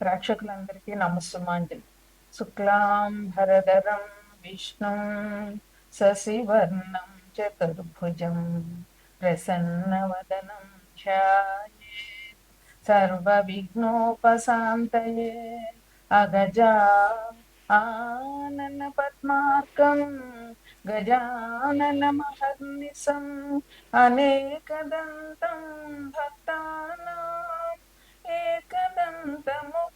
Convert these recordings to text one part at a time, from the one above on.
ప్రేక్షకులందరికీ నమస్సుమాంజలి శుక్లాం భరధరం విష్ణుం శశివర్ణం చతుర్భుజం ప్రసన్నవదనం ధ్యాయే సర్వవిఘ్నోపశాంతయే అగజా ఆనన పద్మార్కం గజానన మహర్నిశం అనేకదంతం భక్తానాం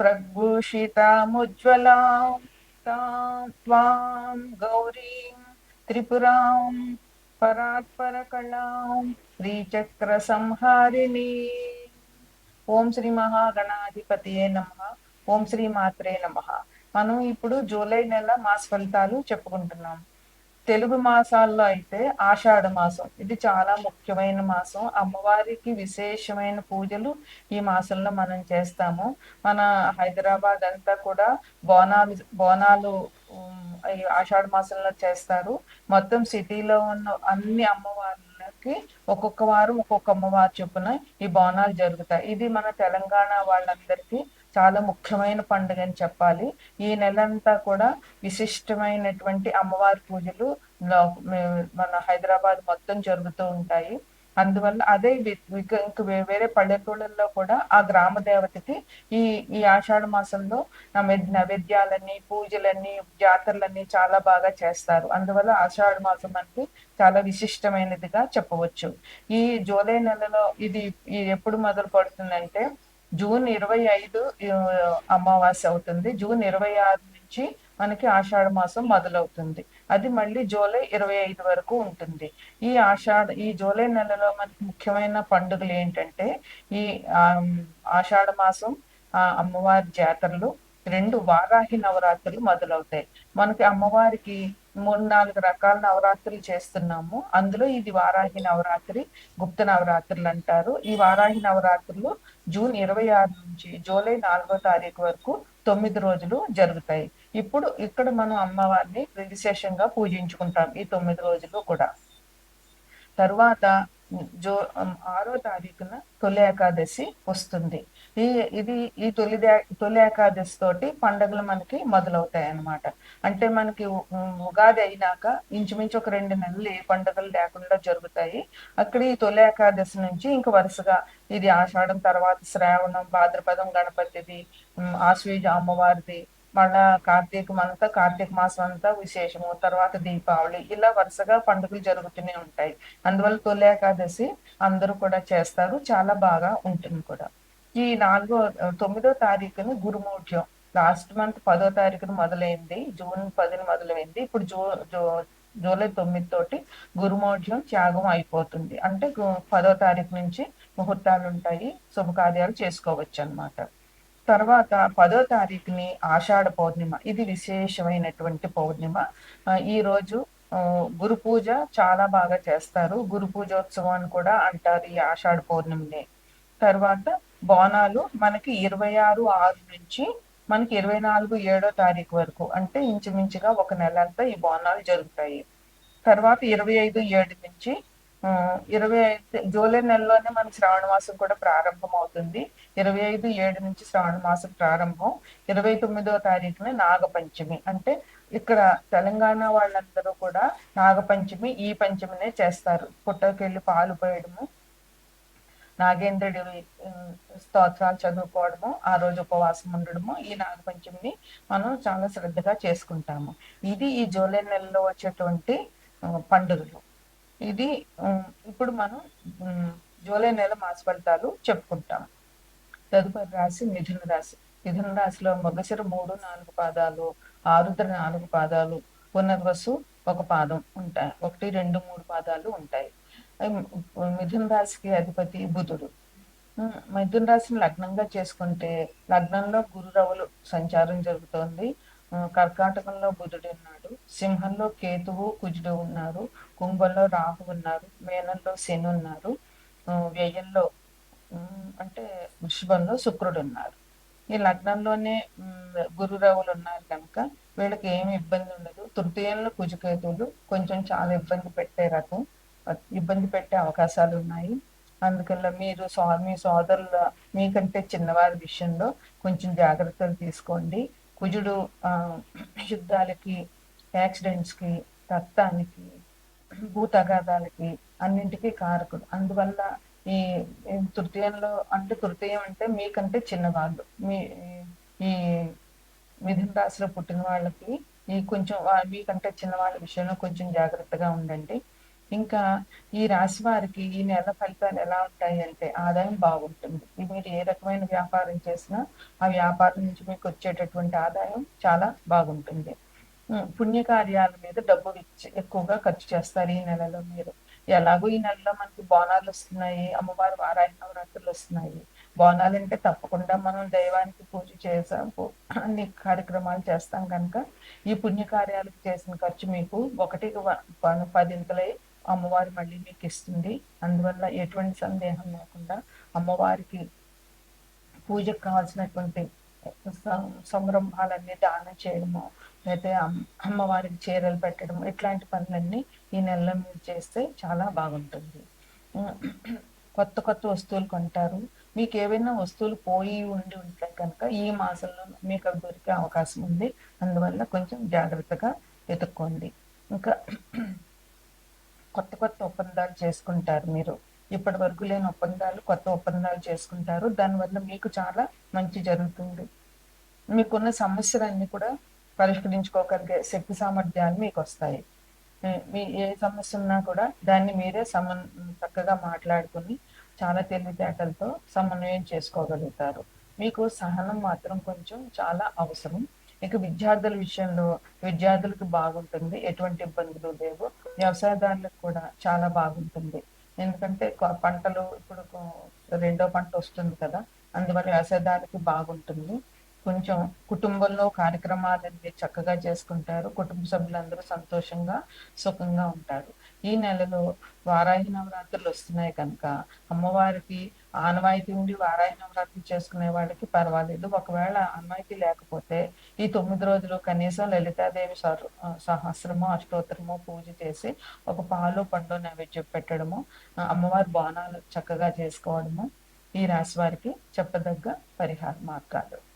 प्रभूषितामुज्ज्वलां तां त्वां गौरीं त्रिपुरां परात्परकलां श्रीचक्रसंहारिणी ఓం శ్రీ మహాగణాధిపతియే నమ ఓం శ్రీ మాత్రే నమ మనం ఇప్పుడు జూలై నెల మాస ఫలితాలు చెప్పుకుంటున్నాం తెలుగు మాసాల్లో అయితే ఆషాఢ మాసం. ఇది చాలా ముఖ్యమైన మాసం. అమ్మవారికి విశేషమైన పూజలు ఈ మాసంలో మనం చేస్తాము. మన హైదరాబాద్ అంతా కూడా బోనాలు బోనాలు ఈ ఆషాఢ మాసంలో చేస్తారు. మొత్తం సిటీలో ఉన్న అన్ని అమ్మవార్లకి ఒక్కొక్క వారం ఒక్కొక్క అమ్మవారు చొప్పున ఈ బోనాలు జరుగుతాయి. ఇది మన తెలంగాణ వాళ్ళందరికీ చాలా ముఖ్యమైన పండుగ అని చెప్పాలి. ఈ నెలంతా కూడా విశిష్టమైనటువంటి అమ్మవారి పూజలు మన హైదరాబాద్ మొత్తం జరుగుతూ ఉంటాయి. అందువల్ల అదే ఇంక వేరే పల్లెటూళ్ళల్లో కూడా ఆ గ్రామ దేవతకి ఈ ఈ ఆషాఢ మాసంలో నైవేద్యాలని పూజలని జాతరలన్నీ చాలా బాగా చేస్తారు. అందువల్ల ఆషాఢ మాసం అంటే చాలా విశిష్టమైనదిగా చెప్పవచ్చు. ఈ జూలై నెలలో ఇది ఎప్పుడు మొదలు పడుతుందంటే జూన్ ఇరవై ఐదు అమావాస్య అవుతుంది. జూన్ ఇరవై ఆరు నుంచి మనకి ఆషాఢ మాసం మొదలవుతుంది. అది మళ్ళీ జూలై ఇరవై ఐదు వరకు ఉంటుంది. ఈ ఆషాఢ ఈ జూలై నెలలో మనకి ముఖ్యమైన పండుగలు ఏంటంటే ఈ ఆషాఢ మాసం ఆ అమ్మవారి జాతరలు రెండు వారాహి నవరాత్రులు మొదలవుతాయి. మనకి అమ్మవారికి మూడు నాలుగు రకాల నవరాత్రులు చేస్తున్నాము. అందులో ఇది వారాహి నవరాత్రి గుప్త నవరాత్రులు అంటారు. ఈ వారాహి నవరాత్రులు జూన్ ఇరవై ఆరు నుంచి జూలై నాలుగో తారీఖు వరకు తొమ్మిది రోజులు జరుగుతాయి. ఇప్పుడు ఇక్కడ మనం అమ్మవారిని విశేషంగా పూజించుకుంటాం ఈ తొమ్మిది రోజులు కూడా. తరువాత జో ఆరో తారీఖున తొలి ఏకాదశి వస్తుంది. ఇది ఈ తొలి తొలి ఏకాదశి తోటి పండుగలు మనకి మొదలవుతాయి అన్నమాట అంటే మనకి ఉగాది అయినాక ఇంచుమించు ఒక రెండు నెలలు ఏ పండుగలు లేకుండా జరుగుతాయి. అక్కడ ఈ తొలి ఏకాదశి నుంచి ఇంక వరుసగా ఇది ఆషాఢం తర్వాత శ్రావణం భాద్రపదం గణపతిది ఉమ్, ఆశ్వీజ అమ్మవారిది మళ్ళా కార్తీకం అంతా కార్తీక మాసం అంతా విశేషము తర్వాత దీపావళి ఇలా వరుసగా పండుగలు జరుగుతూనే ఉంటాయి. అందువల్ల తొలి ఏకాదశి అందరూ కూడా చేస్తారు చాలా బాగా ఉంటుంది కూడా. ఈ నాలుగో తొమ్మిదో తారీఖున గురుమూఢ్యం లాస్ట్ మంత్ పదో తారీఖున మొదలైంది జూన్ పదిన మొదలైంది. ఇప్పుడు జూ జూ జూలై తొమ్మిది తోటి గురుమూఢ్యం త్యాగం అయిపోతుంది. అంటే పదో తారీఖు నుంచి ముహూర్తాలు ఉంటాయి శుభకార్యాలు చేసుకోవచ్చు అన్నమాట తర్వాత పదో తారీఖుని ఆషాఢ పౌర్ణిమ ఇది విశేషమైనటువంటి పౌర్ణిమ. ఈ రోజు గురు పూజ చాలా బాగా చేస్తారు. గురు పూజోత్సవం అని కూడా అంటారు ఈ ఆషాఢ పౌర్ణమిని. తర్వాత బోనాలు మనకి ఇరవై ఆరు ఆరు నుంచి మనకి ఇరవై నాలుగు ఏడో తారీఖు వరకు. అంటే ఇంచుమించుగా ఒక నెల అంతా ఈ బోనాలు జరుగుతాయి. తర్వాత ఇరవై ఐదు ఏడు నుంచి ఇరవై ఐదు జూలై నెలలోనే మన శ్రావణ మాసం కూడా ప్రారంభం అవుతుంది ఇరవై ఐదు ఏడు నుంచి శ్రావణ మాసం ప్రారంభం. ఇరవై తొమ్మిదో తారీఖున నాగపంచమి. అంటే ఇక్కడ తెలంగాణ వాళ్ళందరూ కూడా నాగపంచమి ఈ పంచమినే చేస్తారు. పుట్టకెళ్ళి పాలు పోయడము నాగేంద్రుడి స్తోత్రాలు చదువుకోవడము ఆ రోజు ఉపవాసం ఉండడము ఈ నాగపంచమిని మనం చాలా శ్రద్ధగా చేసుకుంటాము. ఇది ఈ జూలై నెలలో వచ్చేటువంటి పండుగలు. ఇది ఇప్పుడు మనం జూలై నెల మాస ఫలితాలు చెప్పుకుంటాం తదుపరి రాశి మిథున రాశి. మిథున రాశిలో మగశిర మూడు నాలుగు పాదాలు ఆరుద్ర నాలుగు పాదాలు పునర్వసు ఒక పాదం ఉంటాయి. ఒకటి రెండు మూడు పాదాలు ఉంటాయి. మిథున రాశికి అధిపతి బుధుడు. మిథున్ మిథున రాశిని లగ్నంగా చేసుకుంటే లగ్నంలో గురురవులు సంచారం జరుగుతోంది. కర్కాటకంలో బుధుడు ఉన్నాడు. సింహంలో కేతువు కుజుడు ఉన్నారు. కుంభంలో రాహు ఉన్నారు. మేనంలో శని ఉన్నారు. వ్యయంలో అంటే వృషభంలో శుక్రుడు ఉన్నారు. ఈ లగ్నంలోనే గురురవులు ఉన్నారు కనుక వీళ్ళకి ఏమి ఇబ్బంది ఉండదు. తృతీయంలో కుజుకేతువులు కొంచెం చాలా ఇబ్బంది పెట్టే రకం. ఇబ్బంది పెట్టే అవకాశాలు ఉన్నాయి. అందుకల్ల మీరు సో మీ సోదరుల మీకంటే చిన్నవారి విషయంలో కొంచెం జాగ్రత్తలు తీసుకోండి. కుజుడు యుద్ధాలకి యాక్సిడెంట్స్కి రక్తానికి భూ తగాదాలకి అన్నింటికీ కారకుడు. అందువల్ల ఈ తృతీయంలో అంటే తృతీయం అంటే మీకంటే చిన్నవాళ్ళు. మీ ఈ మిథున రాశిలో పుట్టిన వాళ్ళకి ఈ కొంచెం మీకంటే చిన్నవాళ్ళ విషయంలో కొంచెం జాగ్రత్తగా ఉండండి. ఇంకా ఈ రాశి వారికి ఈ నెల ఫలితాలు ఎలా ఉంటాయి అంటే ఆదాయం బాగుంటుంది. మీరు ఏ రకమైన వ్యాపారం చేసినా ఆ వ్యాపారం నుంచి మీకు వచ్చేటటువంటి ఆదాయం చాలా బాగుంటుంది. పుణ్యకార్యాల మీద డబ్బు ఇచ్చి- ఎక్కువగా ఖర్చు చేస్తారు ఈ నెలలో మీరు. ఎలాగో ఈ నెలలో మనకి బోనాలు వస్తున్నాయి అమ్మవారి వారాయి నవరాత్రులు వస్తున్నాయి. బోనాలు అంటే తప్పకుండా మనం దైవానికి పూజ చేసాం అన్ని కార్యక్రమాలు చేస్తాం కనుక ఈ పుణ్యకార్యాలకు చేసిన ఖర్చు మీకు ఒకటి ప- పదింతలై అమ్మవారు మళ్ళీ మీకు ఇస్తుంది అందువల్ల ఎటువంటి సందేహం లేకుండా అమ్మవారికి పూజకు కావాల్సినటువంటి సం- సంరంభాలన్నీ దానం చేయడము లేకపోతే అమ్మవారికి చీరలు పెట్టడం ఇట్లాంటి పనులన్నీ ఈ నెలలో మీరు చేస్తే చాలా బాగుంటుంది. కొత్త కొత్త వస్తువులు కొంటారు. మీకు ఏవైనా వస్తువులు పోయి ఉండి ఉంటే కనుక ఈ మాసంలో మీకు అవి దొరికే అవకాశం ఉంది. అందువల్ల కొంచెం జాగ్రత్తగా వెతుక్కోండి. ఇంకా కొత్త కొత్త ఒప్పందాలు చేసుకుంటారు మీరు. ఇప్పటి వరకు లేని ఒప్పందాలు కొత్త ఒప్పందాలు చేసుకుంటారు. దానివల్ల మీకు చాలా మంచి జరుగుతుంది. మీకున్న సమస్యలన్నీ కూడా పరిష్కరించుకోగలిగే శక్తి సామర్థ్యాలు మీకు వస్తాయి. మీ- ఏ సమస్య ఉన్నా కూడా దాన్ని మీరే సమన్ చక్కగా మాట్లాడుకుని చాలా తెలివితేటలతో సమన్వయం చేసుకోగలుగుతారు. మీకు సహనం మాత్రం కొంచెం చాలా అవసరం. ఇక విద్యార్థుల విషయంలో విద్యార్థులకు బాగుంటుంది. ఎటువంటి ఇబ్బందులు లేవు. వ్యవసాయదారులకు కూడా చాలా బాగుంటుంది. ఎందుకంటే పంటలు ఇప్పుడు రెండో పంట వస్తుంది కదా అందువల్ల వ్యవసాయదారులకు బాగుంటుంది. కొంచెం కుటుంబంలో కార్యక్రమాలన్నీ చక్కగా చేసుకుంటారు. కుటుంబ సభ్యులందరూ సంతోషంగా సుఖంగా ఉంటారు. ఈ నెలలో వారాహి నవరాత్రులు వస్తున్నాయి కనుక అమ్మవారికి ఆనవాయితీ ఉండి వారాహి నవరాత్రులు చేసుకునే వాళ్ళకి పర్వాలేదు. ఒకవేళ ఆనవాయితీ లేకపోతే ఈ తొమ్మిది రోజులు కనీసం లలితాదేవి సర్- సహస్రము అష్టోత్తరము పూజ చేసి ఒక పాలు పండు నైవేద్యం పెట్టడము అమ్మవారి బోనాలు చక్కగా చేసుకోవడము ఈ రాశి వారికి చెప్పదగ్గ పరిహార మార్గాలు.